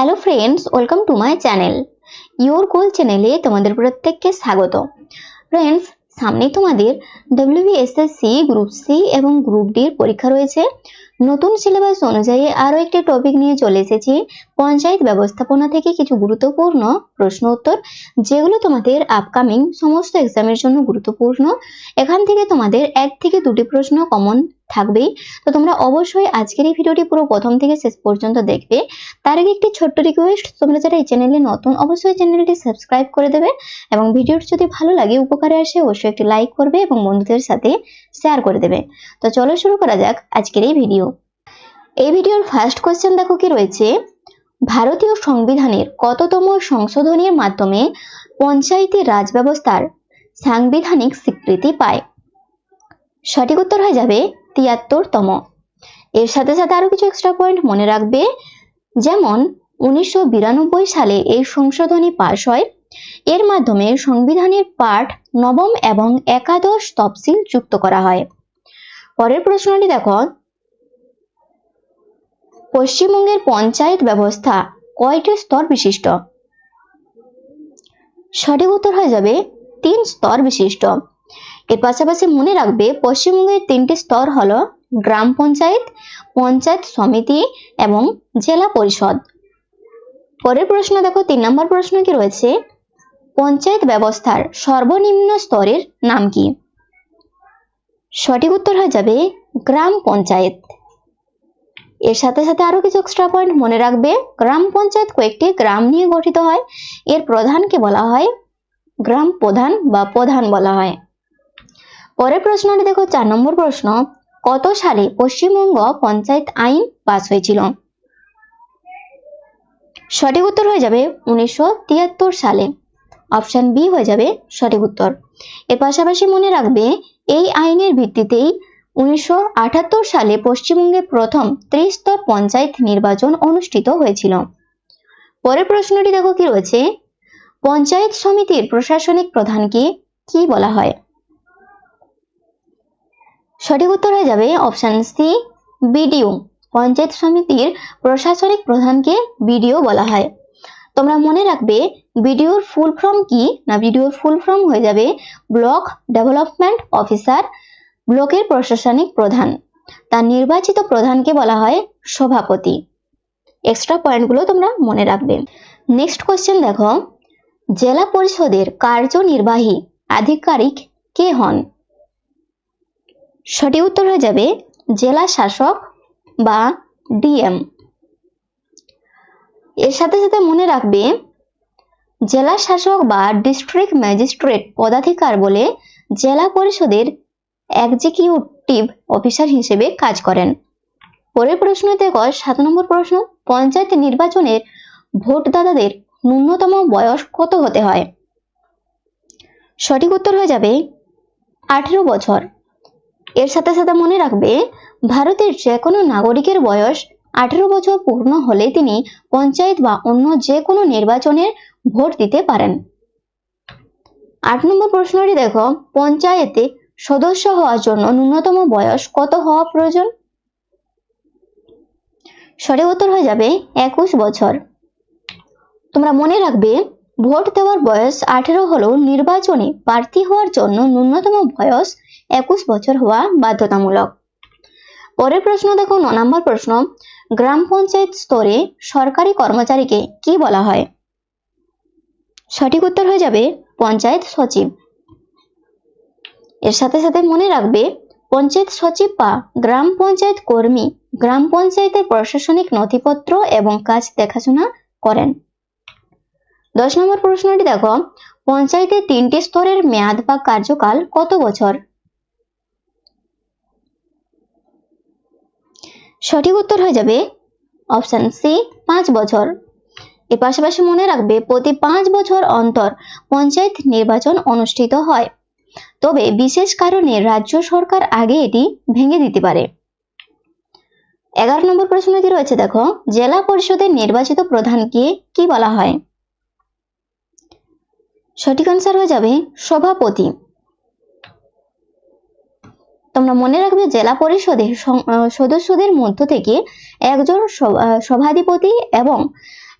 Hello friends welcome to my channel your goal চ্যানেলে তোমাদের প্রত্যেককে স্বাগত। ফ্রেন্ডস সামনে তোমাদের ডব্লিউবিএসএসসি গ্রুপ সি এবং গ্রুপ ডির পরীক্ষা রয়েছে। নতুন সিলেবাস অনুযায়ী আরও একটি টপিক নিয়ে চলে এসেছি। পঞ্চায়েত ব্যবস্থাপনা থেকে কিছু গুরুত্বপূর্ণ প্রশ্ন উত্তর, যেগুলো তোমাদের আপকামিং সমস্ত এক্সামের জন্য গুরুত্বপূর্ণ। এখান থেকে তোমাদের এক থেকে দুটি প্রশ্ন কমন থাকবেই। তো তোমরা অবশ্যই আজকের এই ভিডিওটি পুরো প্রথম থেকে শেষ পর্যন্ত দেখবে। তার আগে একটি ছোট্ট রিকোয়েস্ট তোমরা যারা এই চ্যানেলে নতুন, অবশ্যই চ্যানেলটি সাবস্ক্রাইব করে দেবে এবং ভিডিওটি যদি ভালো লাগে, উপকারে আসে অবশ্যই একটি লাইক করবে এবং বন্ধুদের সাথে শেয়ার করে দেবে। তো চলো শুরু করা যাক আজকের এই ভিডিও এই ভিডিওর ফার্স্ট কোয়েশ্চেন দেখো কি রয়েছে? ভারতীয় সংবিধানের কততম সংশোধনীর মাধ্যমে পঞ্চায়েতি রাজ ব্যবস্থার সাংবিধানিক স্বীকৃতি পায়? সঠিক উত্তর হয়ে যাবে তিয়াত্তরতম। এর সাথে সাথে আরও কিছু এক্সট্রা পয়েন্ট মনে রাখবে, যেমন উনিশশো বিরানব্বই সালে এই সংশোধনী পাশ হয়। এর মাধ্যমে সংবিধানের পাঠ নবম এবং একাদশ তফসিল যুক্ত করা হয়। পরের প্রশ্নটি দেখো। পশ্চিমবঙ্গের পঞ্চায়েত ব্যবস্থা কয়টি স্তর বিশিষ্ট? সঠিক উত্তর হয়ে যাবে তিন স্তর বিশিষ্ট। এর পাশাপাশি মনে রাখবে, পশ্চিমবঙ্গের তিনটি স্তর হলো গ্রাম পঞ্চায়েত পঞ্চায়েত সমিতি এবং জেলা পরিষদ। পরের প্রশ্ন দেখো, তিন নম্বর প্রশ্ন কি রয়েছে? পঞ্চায়েত ব্যবস্থার সর্বনিম্ন স্তরের নাম কি? সঠিক উত্তর হয়ে যাবে গ্রাম পঞ্চায়েত। এর সাথে সাথে আরও কিছু এক্সট্রা পয়েন্ট মনে রাখবে, গ্রাম পঞ্চায়েত কয়েকটি গ্রাম নিয়ে গঠিত হয়। এর প্রধানকে বলা হয় গ্রাম প্রধান বা প্রধান বলা হয়। পরের প্রশ্নটি দেখো, চার নম্বর প্রশ্ন, কত সালে পশ্চিমবঙ্গ পঞ্চায়েত আইন পাস হয়েছিল? সঠিক উত্তর হয়ে যাবে উনিশশো তিয়াত্তর সালে। অপশন বি হয়ে যাবে সঠিক উত্তর। এর পাশাপাশি মনে রাখবে, এই আইনের ভিত্তিতেই উনিশশো আটাত্তর সালে পশ্চিমবঙ্গে প্রথম ত্রিস্তর পঞ্চায়েত নির্বাচন অনুষ্ঠিত হয়েছিল। পরের প্রশ্নটি দেখো কি রয়েছে? পঞ্চায়েত সমিতির প্রশাসনিক প্রধানকে কি বলা হয়? সঠিক উত্তর হয়ে যাবে অপশান সি বিডিও পঞ্চায়েত সমিতির প্রশাসনিক প্রধানকে বিডিও বলা হয়। তোমরা মনে রাখবে বিডিওর ফুল ফর্ম কি? না বিডিওর ফুল ফর্ম হয়ে যাবে ব্লক ডেভেলপমেন্ট অফিসার ব্লকের প্রশাসনিক প্রধান। তার নির্বাচিত প্রধানকে বলা হয় সভাপতি। এক্সট্রা পয়েন্টগুলো তোমরা মনে রাখবে। নেক্সট কোয়েশ্চেন দেখো। জেলা পরিষদের কার্যনির্বাহী আধিকারিক কে হন? সঠিক উত্তর হয়ে যাবে জেলা শাসক বা ডিএম। এর সাথে সাথে মনে রাখবে, জেলা শাসক বা ডিস্ট্রিক্ট ম্যাজিস্ট্রেট পদাধিকার বলে জেলা পরিষদের এক্সিকিউটিভ অফিসার হিসেবে কাজ করেন। পরের প্রশ্ন দেখো সাত নম্বর প্রশ্ন, পঞ্চায়েত নির্বাচনের ভোটদাতাদের ন্যূনতম বয়স কত হতে হয়? সঠিক উত্তর হয়ে যাবে, আঠেরো বছর। এর সাথে সাথে মনে রাখবে, ভারতের যে কোনো নাগরিকের বয়স আঠেরো বছর পূর্ণ হলে তিনি পঞ্চায়েত বা অন্য যে কোনো নির্বাচনের ভোট দিতে পারেন। আট নম্বর প্রশ্নটি দেখো, পঞ্চায়েতে সদস্য হওয়ার জন্য ন্যূনতম বয়স কত হওয়া প্রয়োজন? সঠিক উত্তর হয়ে যাবে, একুশ বছর। তোমরা মনে রাখবে, ভোট দেওয়ার বয়স আঠেরো হলেও নির্বাচনে প্রার্থী হওয়ার জন্য ন্যূনতম বয়স একুশ বছর হওয়া বাধ্যতামূলক। পরের প্রশ্ন দেখো, ন নম্বর প্রশ্ন, গ্রাম পঞ্চায়েত স্তরে সরকারি কর্মচারীকে কি বলা হয়? সঠিক উত্তর হয়ে যাবে, পঞ্চায়েত সচিব। এর সাথে সাথে মনে রাখবে, পঞ্চায়েত সচিব বা গ্রাম পঞ্চায়েত কর্মী, গ্রাম পঞ্চায়েতের প্রশাসনিক নথিপত্র এবং কাজ দেখাশোনা করেন। দশ নম্বর প্রশ্নটি দেখো, পঞ্চায়েতের তিনটি স্তরের মেয়াদ বা কার্যকাল কত বছর? সঠিক উত্তর হয়ে যাবে অপশন সি পাঁচ বছর। এর পাশাপাশি মনে রাখবে, প্রতি পাঁচ বছর অন্তর পঞ্চায়েত নির্বাচন অনুষ্ঠিত হয়। তবে বিশেষ কারণে রাজ্য সরকার আগে এটি ভেঙে দিতে পারে। এগারো নম্বর প্রশ্নটি রয়েছে, দেখো, জেলা পরিষদের নির্বাচিত প্রধানকে কি বলা হয়? সঠিক আনসার হয়ে যাবে, সভাপতি। তোমরা মনে রাখবে জেলা পরিষদের সদস্যদের মধ্য থেকে একজন সভাধিপতি এবং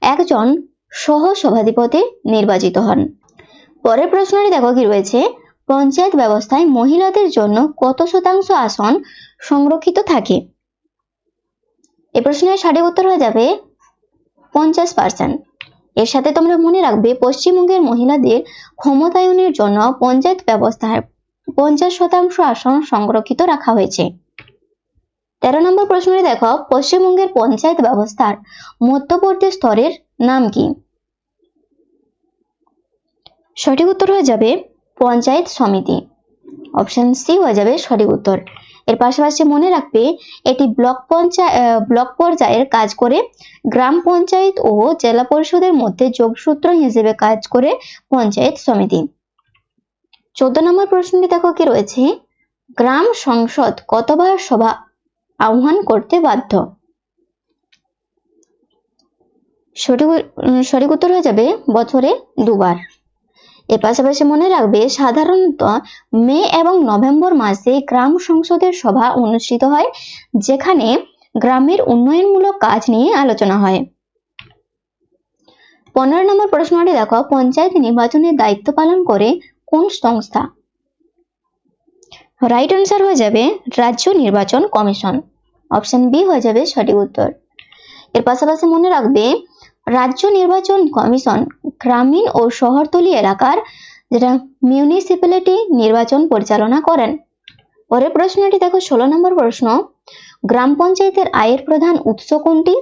একজন সহ সভাধিপতি নির্বাচিত হন। পরের প্রশ্নটি দেখো কি রয়েছে। পঞ্চায়েত ব্যবস্থায় মহিলাদের জন্য কত শতাংশ আসন সংরক্ষিত থাকে? এ প্রশ্নের সঠিক উত্তর হয়ে যাবে পঞ্চাশ পার্সেন্ট এর সাথে তোমরা মনে রাখবে পশ্চিমবঙ্গের মহিলাদের ক্ষমতায়নের জন্য পঞ্চায়েত ব্যবস্থায় পঞ্চাশ শতাংশ আসন সংরক্ষিত রাখা হয়েছে। তেরো নম্বর প্রশ্নটি দেখো, পশ্চিমবঙ্গের পঞ্চায়েত ব্যবস্থার মধ্যবর্তী স্তরের নাম কি? সঠিক উত্তর হয়ে যাবে পঞ্চায়েত সমিতি। অপশন সি হয়ে যাবে সঠিক উত্তর। এর পাশাপাশি মনে রাখবে, এটি ব্লক পঞ্চায়েত ব্লক পর্যায়ের কাজ করে, গ্রাম পঞ্চায়েত ও জেলা পরিষদের মধ্যে যোগসূত্র হিসেবে কাজ করে পঞ্চায়েত সমিতি। চোদ্দ নম্বর প্রশ্নটি দেখো কি রয়েছে? গ্রাম সংসদ কতবার সভা আহ্বান করতে বাধ্য? সঠিক সঠিক উত্তর হয়ে যাবে বছরে দুবার। এর পাশাপাশি মনে রাখবে, সাধারণত মে এবং নভেম্বর মাসে গ্রাম সংসদের সভা অনুষ্ঠিত হয়, যেখানে গ্রামের উন্নয়নমূলক কাজ নিয়ে আলোচনা হয়। পনেরো নম্বর প্রশ্নটি দেখো, পঞ্চায়েত নির্বাচনের দায়িত্ব পালন করে কোন সংস্থা? রাইট অ্যান্সার হয়ে যাবে রাজ্য নির্বাচন কমিশন। অপশন বি হয়ে যাবে সঠিক উত্তর। এর পাশাপাশি মনে রাখবে, রাজ্য নির্বাচন কমিশন গ্রামীণ ও শহরতলি এলাকার যেটা মিউনিসিপ্যালিটি নির্বাচন পরিচালনা করেন। পরের প্রশ্নটি দেখো, ষোলো নম্বর প্রশ্ন, গ্রাম পঞ্চায়েতের আয়ের প্রধান উৎস কোনটি?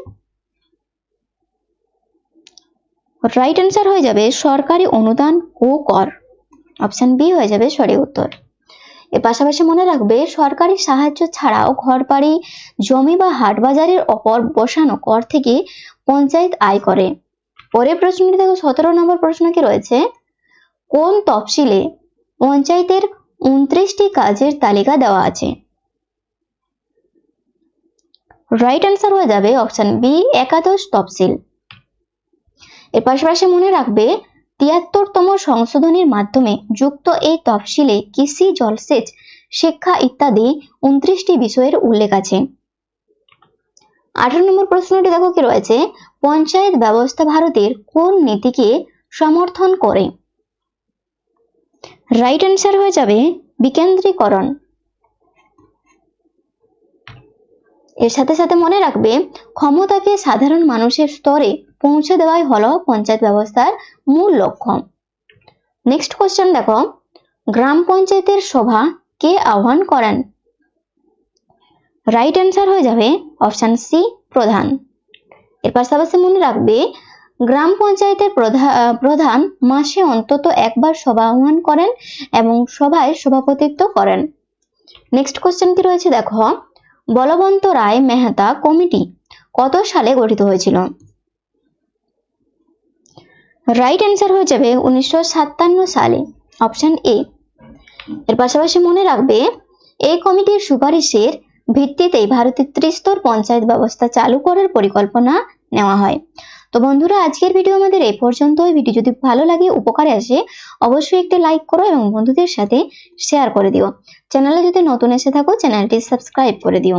রাইট অ্যান্সার হয়ে যাবে, সরকারি অনুদান ও কর। অপশন বি হয়ে যাবে সঠিক উত্তর। এর পাশাপাশি মনে রাখবে, সরকারি সাহায্য ছাড়াও ঘরবাড়ি, জমি বা হাট বাজারের ওপর বসানো কর থেকে পঞ্চায়েত আয় করে। পরের প্রশ্নটি দেখো, সতেরো নম্বর প্রশ্ন কি রয়েছে? কোন তফসিলে পঞ্চায়েতের উনত্রিশটি কাজের তালিকা দেওয়া আছে? রাইট অ্যান্সার হয়ে যাবে অপশন বি একাদশ তফসিল। এর পাশাপাশি মনে রাখবে তিয়াত্তরতম সংশোধনীর মাধ্যমে যুক্ত এই তফসিলে কৃষি জলসেচ, শিক্ষা ইত্যাদি উনত্রিশটি বিষয়ের উল্লেখ আছে। আঠারো নম্বর প্রশ্নটি দেখো কি রয়েছে? পঞ্চায়েত ব্যবস্থা ভারতের কোন নীতিকে সমর্থন করে? রাইট অ্যান্সার হয়ে যাবে বিকেন্দ্রীকরণ। এর সাথে সাথে মনে রাখবে, ক্ষমতাকে সাধারণ মানুষের স্তরে পৌঁছে দেওয়াই হলো পঞ্চায়েত ব্যবস্থার মূল লক্ষ্য। নেক্সট কোশ্চেন দেখো, গ্রাম পঞ্চায়েতের সভা কে আহ্বান করেন? রাইট অ্যান্সার হয়ে যাবে অপশান সি প্রধান। এর পাশাপাশি মনে রাখবে, গ্রাম পঞ্চায়েতের প্রধান মাসে অন্তত একবার সভা আহ্বান করেন এবং সভায় সভাপতিত্ব করেন। নেক্সট কোশ্চেন কি রয়েছে দেখো, বলবন্ত রায় মেহতা কমিটি কত সালে গঠিত হয়েছিল? রাইট অ্যান্সার হয়ে যাবে উনিশশো সাতান্ন সালে অপশন এ এর পাশাপাশি মনে রাখবে, এই কমিটির সুপারিশের ভিত্তিতেই ভারতের ত্রিস্তর পঞ্চায়েত ব্যবস্থা চালু করার পরিকল্পনা নেওয়া হয়। তো বন্ধুরা, আজকের ভিডিও আমাদের এই পর্যন্তই। ভিডিও যদি ভালো লাগে, উপকারে আসে, অবশ্যই একটি লাইক করো এবং বন্ধুদের সাথে শেয়ার করে দিও। চ্যানেলে যদি নতুন এসে থাকো চ্যানেলটি সাবস্ক্রাইব করে দিও।